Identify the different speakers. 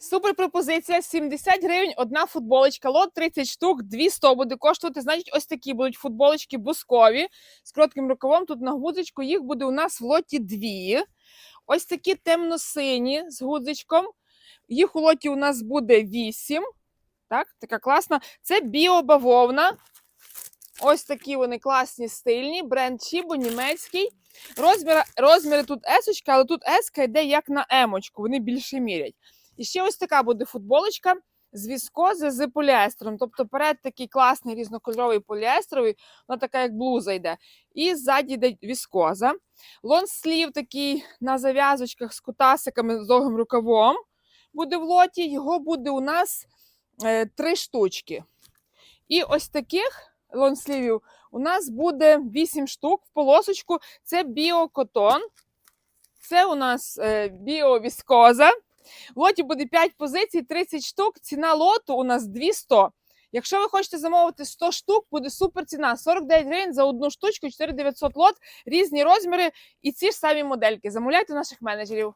Speaker 1: Супер пропозиція: 70 гривень одна футболочка, лот 30 штук, 200 буде коштувати. Значить, ось такі будуть футболочки бускові з коротким рукавом. Тут на гудзичку їх буде у нас в лоті дві. Ось такі темно-сині з гудзичком. Їх у лоті у нас буде 8. Так, така класна. Це біобавовна. Ось такі вони класні, стильні. Бренд Чібо, німецький. Розміри, розміри тут есочка, але тут еска йде як на емочку, вони більше мірять. І ще ось така буде футболочка з віскози з поліестером. Тобто перед такий класний різнокольоровий поліестровий, вона така як блуза йде. І ззаді йде віскоза. Лонслів такий на зав'язочках з кутасиками з довгим рукавом буде в лоті. Його буде у нас е, три штучки. І ось таких лонслівів у нас буде 8 штук в полосочку. Це біокотон. Це у нас е, біовіскоза. В лоті буде 5 позицій, 30 штук. Ціна лоту у нас 200. Якщо ви хочете замовити 100 штук, буде супер ціна. 49 гривень за одну штучку, 4900 лот, різні розміри і ці ж самі модельки. Замовляйте наших менеджерів.